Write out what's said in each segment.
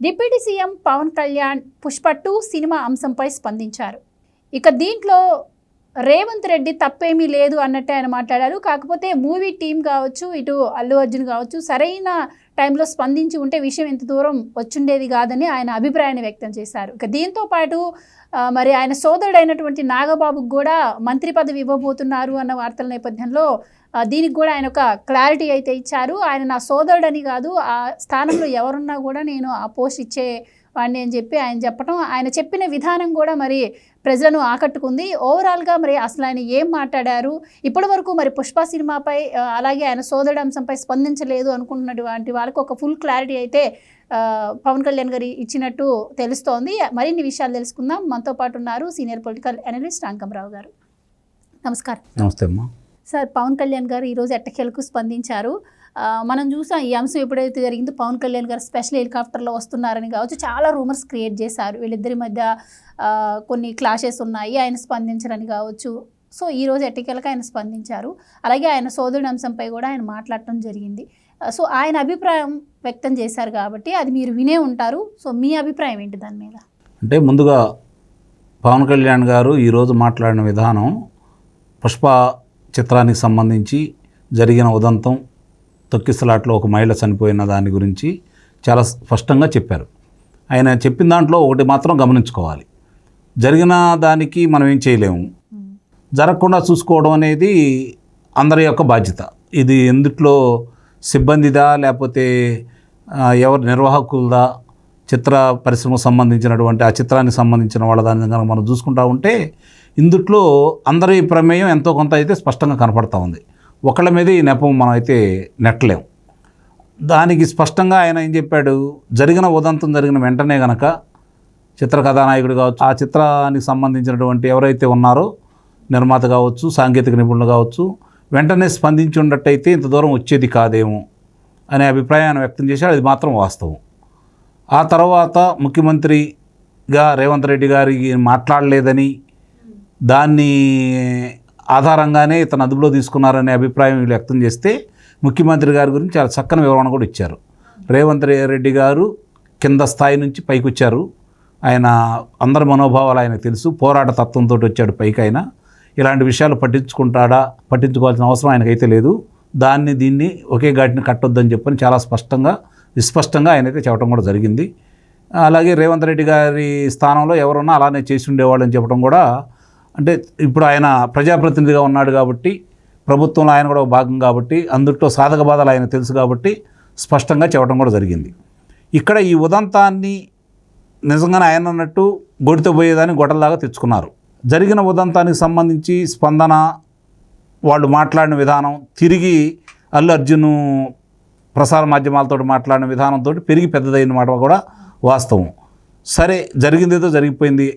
Deputy CM Pawan Kalyan Pushpa two cinema అంశంపై స్పందించారు. ఇక దీంట్లో రేవంత్ రెడ్డి తప్పేమీ లేదు అన్నట్టే ఆయన మాట్లాడారు. కాకపోతే మూవీ టీం కావచ్చు ఇటు అల్లు అర్జున్ కావచ్చు సరైన టైంలో స్పందించి ఉంటే విషయం ఇంత దూరం వచ్చుండేది కాదని ఆయన అభిప్రాయాన్ని వ్యక్తం చేశారు. ఇక దీంతో పాటు మరి ఆయన సోదరుడైనటువంటి నాగబాబుకు కూడా మంత్రి పదవి ఇవ్వబోతున్నారు అన్న వార్తల నేపథ్యంలో దీనికి కూడా ఆయన ఒక క్లారిటీ అయితే ఇచ్చారు. ఆయన నా సోదరుడని కాదు ఆ స్థానంలో ఎవరున్నా కూడా నేను ఆ పోస్ట్ ఇచ్చే వాడిని అని చెప్పి ఆయన చెప్పడం ఆయన చెప్పిన విధానం కూడా మరి ప్రజలను ఆకట్టుకుంది. ఓవరాల్గా మరి అసలు ఆయన ఏం మాట్లాడారు? ఇప్పటి వరకు మరి పుష్ప సినిమాపై అలాగే ఆయన సోదరుడు అంశంపై స్పందించలేదు అనుకుంటున్నటువంటి వాళ్ళకి ఒక ఫుల్ క్లారిటీ అయితే పవన్ కళ్యాణ్ గారు ఇచ్చినట్టు తెలుస్తోంది. మరిన్ని విషయాలు తెలుసుకుందాం. మనతో పాటు ఉన్నారు సీనియర్ పొలిటికల్ అనలిస్ట్ రాంకమరావు గారు. నమస్కారం. నమస్తే అమ్మా. సార్ పవన్ కళ్యాణ్ గారు ఈరోజు ఎట్టకేలకు స్పందించారు? మనం చూసాం ఈ అంశం ఎప్పుడైతే జరిగిందో పవన్ కళ్యాణ్ గారు స్పెషల్ హెలికాప్టర్లో వస్తున్నారని కావచ్చు చాలా రూమర్స్ క్రియేట్ చేశారు. వీళ్ళిద్దరి మధ్య కొన్ని క్లాషెస్ ఉన్నాయి ఆయన స్పందించరని కావచ్చు. సో ఈ రోజు ఆయన స్పందించారు. అలాగే ఆయన సోదరుడి అంశంపై కూడా ఆయన మాట్లాడటం జరిగింది. సో ఆయన అభిప్రాయం వ్యక్తం చేశారు కాబట్టి అది మీరు వినే ఉంటారు. సో మీ అభిప్రాయం ఏంటి దాని మీద? అంటే ముందుగా పవన్ కళ్యాణ్ గారు ఈరోజు మాట్లాడిన విధానం పుష్ప చిత్రానికి సంబంధించి జరిగిన ఉదంతం తొక్కిసలాట్లో ఒక మహిళ చనిపోయిన దాని గురించి చాలా స్పష్టంగా చెప్పారు. ఆయన చెప్పిన దాంట్లో ఒకటి మాత్రం గమనించుకోవాలి. జరిగిన దానికి మనం ఏం చేయలేము. జరగకుండా చూసుకోవడం అనేది అందరి యొక్క బాధ్యత. ఇది ఎందుట్లో సిబ్బందిదా లేకపోతే ఎవరు ఎవరి నిర్వాహకులదా చిత్ర పరిశ్రమకు సంబంధించినటువంటి ఆ చిత్రానికి సంబంధించిన వాళ్ళ దాని కనుక మనం చూసుకుంటా ఉంటే ఇందుట్లో అందరి ప్రమేయం ఎంతో కొంత అయితే స్పష్టంగా కనపడతా ఉంది. ఒకళ్ళ మీద ఈ నెపం మనం అయితే నెట్టలేం. దానికి స్పష్టంగా ఆయన ఏం చెప్పాడు? జరిగిన ఉదంతం జరిగిన వెంటనే గనక చిత్ర కథానాయకుడు కావచ్చు ఆ చిత్రానికి సంబంధించినటువంటి ఎవరైతే ఉన్నారో నిర్మాత కావచ్చు సాంకేతిక నిపుణులు కావచ్చు వెంటనే స్పందించి ఉన్నట్టయితే ఇంత దూరం వచ్చేది కాదేమో అనే అభిప్రాయాన్ని వ్యక్తం చేశాడు. అది మాత్రం వాస్తవం. ఆ తర్వాత ముఖ్యమంత్రిగా రేవంత్ రెడ్డి గారికి మాట్లాడలేదని దాన్ని ఆధారంగానే ఇతను అదుపులో తీసుకున్నారనే అభిప్రాయం వ్యక్తం చేస్తే ముఖ్యమంత్రి గారి గురించి చాలా చక్కని వివరణ కూడా ఇచ్చారు. రేవంత్ రెడ్డి గారు కింద స్థాయి నుంచి పైకి వచ్చారు ఆయన అందరి మనోభావాలు ఆయనకు తెలుసు. పోరాట తత్వంతో వచ్చాడు పైకి ఆయన ఇలాంటి విషయాలు పట్టించుకుంటాడా? పట్టించుకోవాల్సిన అవసరం ఆయనకైతే లేదు. దాన్ని దీన్ని ఒకే ఘాటిని కట్టొద్దని చెప్పని చాలా స్పష్టంగా విస్పష్టంగా ఆయనైతే చెప్పడం కూడా జరిగింది. అలాగే రేవంత్ రెడ్డి గారి స్థానంలో ఎవరున్నా అలానే చేసి ఉండేవాళ్ళని చెప్పడం కూడా అంటే ఇప్పుడు ఆయన ప్రజాప్రతినిధిగా ఉన్నాడు కాబట్టి ప్రభుత్వంలో ఆయన కూడా ఒక భాగం కాబట్టి అందుట్లో సాధక బాధలు ఆయన తెలుసు కాబట్టి స్పష్టంగా చెప్పడం కూడా జరిగింది. ఇక్కడ ఈ ఉదంతాన్ని నిజంగానే ఆయన అన్నట్టు గొడితో పోయేదాన్ని గొడవలాగా తెచ్చుకున్నారు. జరిగిన ఉదంతానికి సంబంధించి స్పందన వాళ్ళు మాట్లాడిన విధానం తిరిగి అల్లు అర్జున్ ప్రసార మాధ్యమాలతో మాట్లాడిన విధానంతో పెరిగి పెద్దదైన మాట కూడా వాస్తవం. సరే జరిగిందేదో జరిగిపోయింది.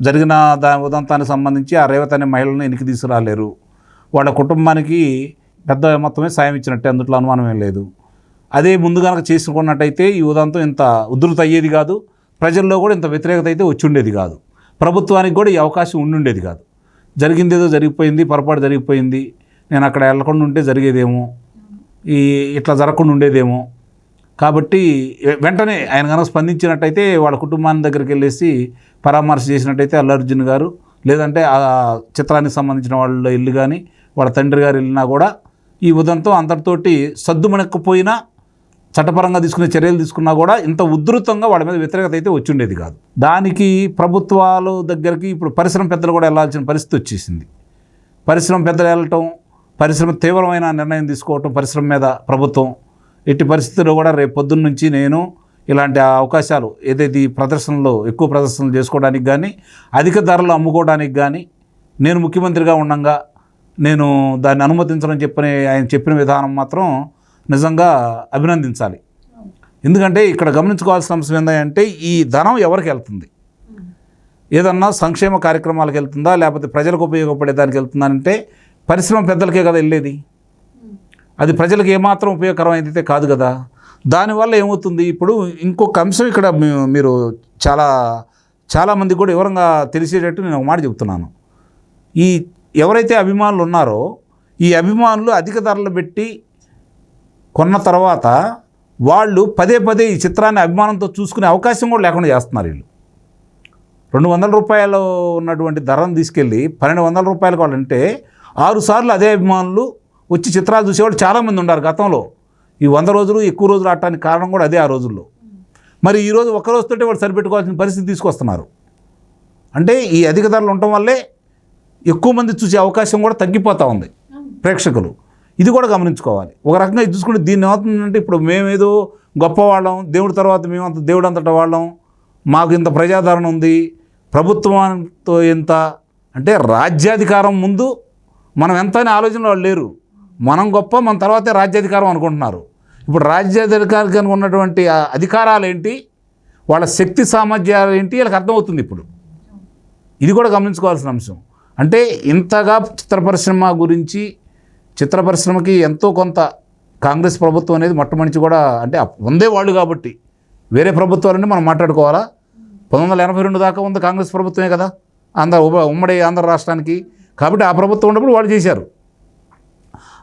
జరిగిన దా ఉదంతానికి సంబంధించి ఆ రేవతి అనే మహిళను వెనక్కి తీసుకురాలేరు. వాళ్ళ కుటుంబానికి పెద్ద మొత్తమే సాయం ఇచ్చినట్టే అందుట్లో అనుమానం ఏం లేదు. అదే ముందు కనుక చేసుకున్నట్టయితే ఈ ఉదంతం ఇంత ఉధృత అయ్యేది కాదు. ప్రజల్లో కూడా ఇంత వ్యతిరేకత అయితే వచ్చి ఉండేది కాదు. ప్రభుత్వానికి కూడా ఈ అవకాశం ఉండుండేది కాదు. జరిగిందేదో జరిగిపోయింది పొరపాటు జరిగిపోయింది. నేను అక్కడ వెళ్ళకుండా ఉంటే జరిగేదేమో. ఈ ఇట్లా జరగకుండా ఉండేదేమో. కాబట్టి వెంటనే ఆయన కనుక స్పందించినట్టయితే వాళ్ళ కుటుంబాన్ని దగ్గరికి వెళ్ళేసి పరామర్శ చేసినట్టయితే అల్లు అర్జున్ గారు లేదంటే ఆ చిత్రానికి సంబంధించిన వాళ్ళ ఇల్లు కానీ వాళ్ళ తండ్రి గారు వెళ్ళినా కూడా ఈ ఉదంతం అంతటితోటి సద్దుమణకపోయినా చట్టపరంగా తీసుకునే చర్యలు తీసుకున్నా కూడా ఇంత ఉధృతంగా వాళ్ళ మీద వ్యతిరేకత అయితే వచ్చిండేది కాదు. దానికి ప్రభుత్వాలు దగ్గరికి ఇప్పుడు పరిశ్రమ పెద్దలు కూడా వెళ్ళాల్సిన పరిస్థితి వచ్చేసింది. పరిశ్రమ పెద్దలు వెళ్ళటం పరిశ్రమ తీవ్రమైన నిర్ణయం తీసుకోవటం పరిశ్రమ మీద ప్రభుత్వం ఎట్టి పరిస్థితుల్లో కూడా రేపు పొద్దున్న నుంచి నేను ఇలాంటి అవకాశాలు ఏదైతే ఈ ప్రదర్శనలో ఎక్కువ ప్రదర్శనలు చేసుకోవడానికి కానీ అధిక ధరలు అమ్ముకోవడానికి కానీ నేను ముఖ్యమంత్రిగా ఉండంగా నేను దాన్ని అనుమతించడం చెప్పిన ఆయన చెప్పిన విధానం మాత్రం నిజంగా అభినందించాలి. ఎందుకంటే ఇక్కడ గమనించుకోవాల్సిన అంశం ఏంటంటే ఈ ధనం ఎవరికి వెళ్తుంది? ఏదన్నా సంక్షేమ కార్యక్రమాలకు వెళ్తుందా? లేకపోతే ప్రజలకు ఉపయోగపడే దానికి వెళ్తుందా అంటే పరిశ్రమ పెద్దలకే కదా వెళ్ళేది. అది ప్రజలకు ఏమాత్రం ఉపయోగకరం అయితే కాదు. కదా దానివల్ల ఏమవుతుంది? ఇప్పుడు ఇంకొక అంశం ఇక్కడ మీరు చాలా చాలామంది కూడా వివరంగా తెలిసేటట్టు నేను ఒక మాట చెప్తున్నాను ఈ ఎవరైతే అభిమానులు ఉన్నారో ఈ అభిమానులు అధిక ధరలు పెట్టి కొన్న తర్వాత వాళ్ళు పదే పదే ఈ చిత్రాన్ని అభిమానంతో చూసుకునే అవకాశం కూడా లేకుండా చేస్తున్నారు వీళ్ళు. రెండు వందల రూపాయలు ఉన్నటువంటి ధరను తీసుకెళ్ళి పన్నెండు వందల రూపాయలకు వాళ్ళు అంటే అదే అభిమానులు వచ్చి చిత్రాలు చూసేవాళ్ళు చాలామంది ఉన్నారు గతంలో. ఈ వంద రోజులు ఎక్కువ రోజులు ఆడటానికి కారణం కూడా అదే ఆ రోజుల్లో. మరి ఈ రోజు వాళ్ళు సరిపెట్టుకోవాల్సిన పరిస్థితి తీసుకొస్తున్నారు. అంటే ఈ అధిక ధరలు ఉండటం వల్లే ఎక్కువ మంది చూసే అవకాశం కూడా తగ్గిపోతూ ఉంది ప్రేక్షకులు. ఇది కూడా గమనించుకోవాలి. ఒక రకంగా ఇది చూసుకుంటే దీన్ని ఏమవుతుందంటే ఇప్పుడు మేమేదో గొప్పవాళ్ళం దేవుడి తర్వాత మేమంత దేవుడు అంతట వాళ్ళం మాకు ఇంత ప్రజాదరణ ఉంది ప్రభుత్వంతో ఎంత అంటే రాజ్యాధికారం ముందు మనం ఎంత అనే ఆలోచనలో వాళ్ళు లేరు. మనం గొప్ప మన తర్వాతే రాజ్యాధికారం అనుకుంటున్నారు. ఇప్పుడు రాజ్యాధికారికి ఉన్నటువంటి అధికారాలు ఏంటి వాళ్ళ శక్తి సామర్థ్యాలు ఏంటి వీళ్ళకి అర్థమవుతుంది ఇప్పుడు. ఇది కూడా గమనించుకోవాల్సిన అంశం. అంటే ఇంతగా చిత్ర పరిశ్రమ గురించి చిత్ర పరిశ్రమకి ఎంతో కొంత కాంగ్రెస్ ప్రభుత్వం అనేది మొట్టమొదటి కూడా అంటే ఉందే వాళ్ళు కాబట్టి వేరే ప్రభుత్వాలన్నీ మనం మాట్లాడుకోవాలా? పంతొమ్మిది వందల ఎనభై రెండు దాకా ఉంది కాంగ్రెస్ ప్రభుత్వమే కదా? ఆంధ్ర ఉమ్మడి ఆంధ్ర రాష్ట్రానికి. కాబట్టి ఆ ప్రభుత్వం ఉన్నప్పుడు వాళ్ళు చేశారు.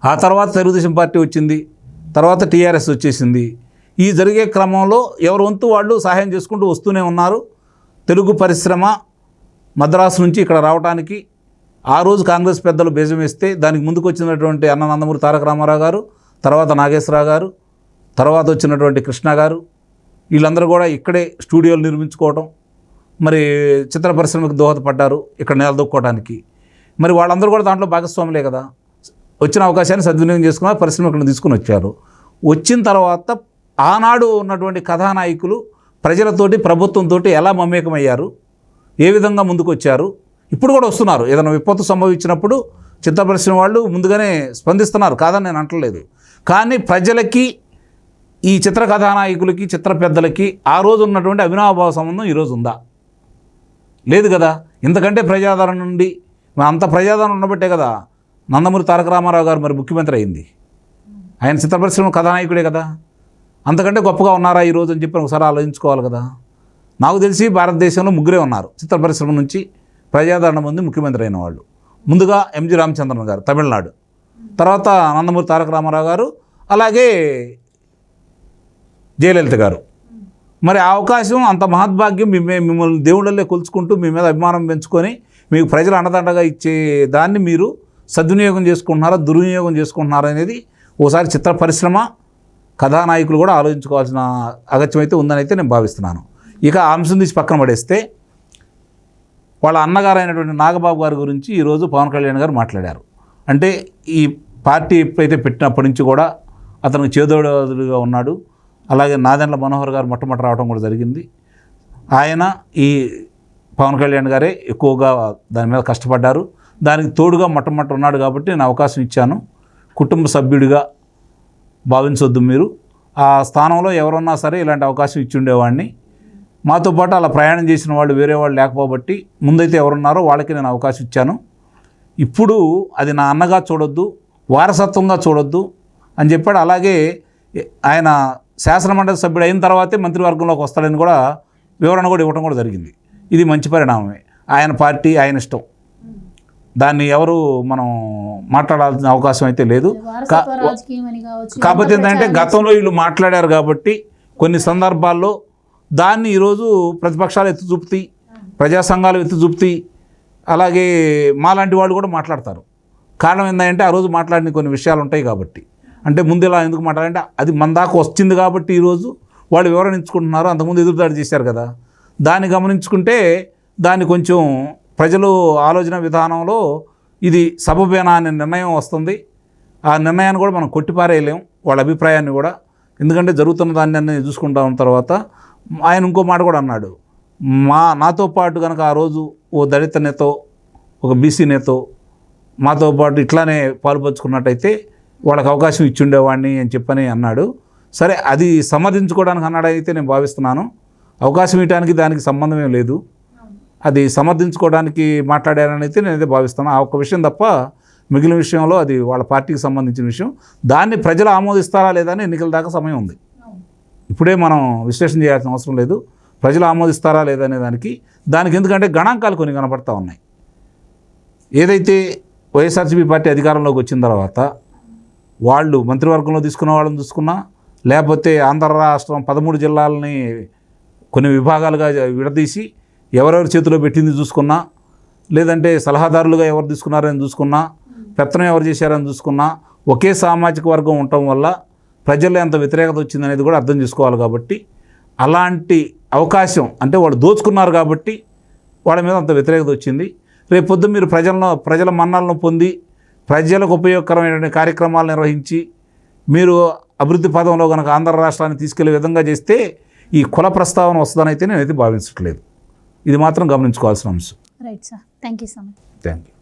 ఆ తర్వాత తెలుగుదేశం పార్టీ వచ్చింది తర్వాత టీఆర్ఎస్ వచ్చేసింది. ఈ జరిగే క్రమంలో ఎవరి వంతు వాళ్ళు సహాయం చేసుకుంటూ వస్తూనే ఉన్నారు. తెలుగు పరిశ్రమ మద్రాసు నుంచి ఇక్కడ రావడానికి ఆ రోజు కాంగ్రెస్ పెద్దలు బీజం వేస్తే దానికి ముందుకు వచ్చినటువంటి అన్న నందమూరి తారక రామారావు గారు తర్వాత నాగేశ్వరరావు గారు తర్వాత వచ్చినటువంటి కృష్ణ గారు వీళ్ళందరూ కూడా ఇక్కడే స్టూడియోలు నిర్మించుకోవటం మరి చిత్ర పరిశ్రమకు దోహదపడ్డారు ఇక్కడ నిలదొక్కోవడానికి మరి వాళ్ళందరూ కూడా దాంట్లో భాగస్వాములే కదా. వచ్చిన అవకాశాన్ని సద్వినియోగం చేసుకున్నారు పరిశ్రమకులను తీసుకుని వచ్చారు. వచ్చిన తర్వాత ఆనాడు ఉన్నటువంటి కథానాయకులు ప్రజలతోటి ప్రభుత్వంతో ఎలా మమేకమయ్యారు? ఏ విధంగా ముందుకు వచ్చారు ఇప్పుడు కూడా వస్తున్నారు. ఏదైనా విపత్తు సంభవించినప్పుడు చిత్ర వాళ్ళు ముందుగానే స్పందిస్తున్నారు. కాదని నేను అంటలేదు. కానీ ప్రజలకి ఈ చిత్ర కథానాయకులకి చిత్ర పెద్దలకి ఆ రోజు ఉన్నటువంటి అవినాభావ సంబంధం ఈరోజు ఉందా? లేదు కదా. ఇంతకంటే ప్రజాదరణ నుండి అంత ప్రజాదరణ ఉండబట్టే కదా. నందమూరి తారక రామారావు గారు మరి ముఖ్యమంత్రి అయింది. ఆయన చిత్ర పరిశ్రమ కథానాయకుడే కదా. అంతకంటే గొప్పగా ఉన్నారా ఈరోజు అని చెప్పి ఒకసారి ఆలోచించుకోవాలి కదా. నాకు తెలిసి భారతదేశంలో ముగ్గురే ఉన్నారు. చిత్ర పరిశ్రమ నుంచి ప్రజాదరణ పొంది ముఖ్యమంత్రి అయిన వాళ్ళు. ముందుగా ఎంజి రామచంద్రన్ గారు తమిళనాడు. తర్వాత నందమూరి తారక రామారావు గారు అలాగే జయలలిత గారు. మరి ఆ అవకాశం అంత మహద్భాగ్యం మిమ్మల్ని దేవుళ్ళల్లో కొలుచుకుంటూ మీ మీద అభిమానం పెంచుకొని మీకు ప్రజలు అండదండగా ఇచ్చే దాన్ని మీరు సద్వినియోగం చేసుకుంటున్నారా దుర్వినియోగం చేసుకుంటున్నారా అనేది ఓసారి చిత్ర పరిశ్రమ కథానాయకులు కూడా ఆలోచించుకోవాల్సిన అగత్యం అయితే ఉందని అయితే నేను భావిస్తున్నాను. ఇక అంశం తీసి పక్కన పడేస్తే వాళ్ళ అన్నగారైనటువంటి నాగబాబు గారి గురించి ఈరోజు పవన్ కళ్యాణ్ గారు మాట్లాడారు. అంటే ఈ పార్టీ ఎప్పుడైతే పెట్టినప్పటి నుంచి కూడా అతను చేదోడుగా ఉన్నాడు. అలాగే నాదెండ్ల మనోహర్ గారు మొట్టమొదటి రావడం కూడా జరిగింది. ఆయన ఈ పవన్ కళ్యాణ్ గారే ఎక్కువగా దాని మీద కష్టపడ్డారు. దానికి తోడుగా మొట్టమొదటి ఉన్నాడు కాబట్టి నేను అవకాశం ఇచ్చాను. కుటుంబ సభ్యుడిగా భావించొద్దు మీరు. ఆ స్థానంలో ఎవరున్నా సరే ఇలాంటి అవకాశం ఇచ్చి ఉండేవాడిని మాతో పాటు అలా ప్రయాణం చేసిన వాళ్ళు వేరే వాళ్ళు లేకపోబట్టి ముందైతే ఎవరున్నారో వాళ్ళకి నేను అవకాశం ఇచ్చాను. ఇప్పుడు అది నా అన్నగా చూడొద్దు వారసత్వంగా చూడొద్దు అని చెప్పాడు. అలాగే ఆయన శాసనమండలి సభ్యుడు అయిన తర్వాతే మంత్రివర్గంలోకి వస్తాడని కూడా వివరణ కూడా ఇవ్వడం కూడా జరిగింది. ఇది మంచి పరిణామమే. ఆయన పార్టీ ఆయన ఇష్టం. దాన్ని ఎవరు మనం మాట్లాడాల్సిన అవకాశం అయితే లేదు. కాకపోతే ఏంటంటే గతంలో వీళ్ళు మాట్లాడారు కాబట్టి కొన్ని సందర్భాల్లో దాన్ని ఈరోజు ప్రతిపక్షాలు ఎత్తి చూపుతాయి ప్రజా సంఘాలు ఎత్తి చూపుతాయి అలాగే మాలాంటి వాళ్ళు కూడా మాట్లాడతారు. కారణం ఏంటంటే ఆ రోజు మాట్లాడిన కొన్ని విషయాలు ఉంటాయి కాబట్టి. అంటే ముందు ఇలా ఎందుకు మాట్లాడంటే అది మన దాకా వచ్చింది కాబట్టి ఈరోజు వాళ్ళు వివరణించుకుంటున్నారు అంతకుముందు ఎదురుదాడి చేశారు కదా. దాన్ని గమనించుకుంటే దాన్ని కొంచెం ప్రజలు ఆలోచన విధానంలో ఇది సబబేనా అనే నిర్ణయం వస్తుంది. ఆ నిర్ణయాన్ని కూడా మనం కొట్టిపారేయలేం. వాళ్ళ అభిప్రాయాన్ని కూడా. ఎందుకంటే జరుగుతున్న దాన్ని అన్నీ చూసుకుంటా ఉన్న తర్వాత. ఆయన ఇంకో మాట కూడా అన్నాడు. మా నాతో పాటు కనుక ఆ రోజు ఓ దళిత నేతో ఒక బీసీ నేతో మాతో పాటు ఇట్లానే పాల్పంచుకున్నట్టయితే వాళ్ళకి అవకాశం ఇచ్చుండేవాడిని అని చెప్పని అన్నాడు. సరే అది సమర్థించుకోవడానికి అన్నాడైతే నేను భావిస్తున్నాను. అవకాశం ఇవ్వడానికి దానికి సంబంధం ఏం లేదు. అది సమర్థించుకోవడానికి మాట్లాడారని అయితే నేనైతే భావిస్తాను ఆ ఒక్క విషయం తప్ప మిగిలిన విషయంలో అది వాళ్ళ పార్టీకి సంబంధించిన విషయం. దాన్ని ప్రజలు ఆమోదిస్తారా లేదా అని ఎన్నికల దాకా సమయం ఉంది. ఇప్పుడే మనం విశ్లేషణ చేయాల్సిన అవసరం లేదు. ప్రజలు ఆమోదిస్తారా లేదా అనే దానికి దానికి ఎందుకంటే గణాంకాలు కొన్ని కనపడతా ఉన్నాయి. ఏదైతే వైఎస్ఆర్సీపీ పార్టీ అధికారంలోకి వచ్చిన తర్వాత వాళ్ళు మంత్రివర్గంలో తీసుకున్న వాళ్ళని చూసుకున్నా లేకపోతే ఆంధ్ర రాష్ట్రం పదమూడు జిల్లాలని కొన్ని విభాగాలుగా విడదీసి ఎవరెవరి చేతిలో పెట్టింది చూసుకున్నా లేదంటే సలహాదారులుగా ఎవరు తీసుకున్నారని చూసుకున్నా పెత్తనం ఎవరు చేశారని చూసుకున్నా ఒకే సామాజిక వర్గం ఉండటం వల్ల ప్రజల్లో ఎంత వ్యతిరేకత వచ్చిందనేది కూడా అర్థం చేసుకోవాలి కాబట్టి అలాంటి అవకాశం అంటే వాళ్ళు దోచుకున్నారు కాబట్టి వాళ్ళ మీద అంత వ్యతిరేకత వచ్చింది. రేపు పొద్దు మీరు ప్రజలను ప్రజల మన్నాలను పొంది ప్రజలకు ఉపయోగకరమైనటువంటి కార్యక్రమాలు నిర్వహించి మీరు అభివృద్ధి పదంలో కనుక ఆంధ్ర రాష్ట్రాన్ని తీసుకెళ్ళే విధంగా చేస్తే ఈ కుల ప్రస్తావన వస్తుందని అయితే నేనైతే భావించట్లేదు. ఇది మాత్రం గమనించుకోవాల్సిన అంశం. Right sir thank you so much thank you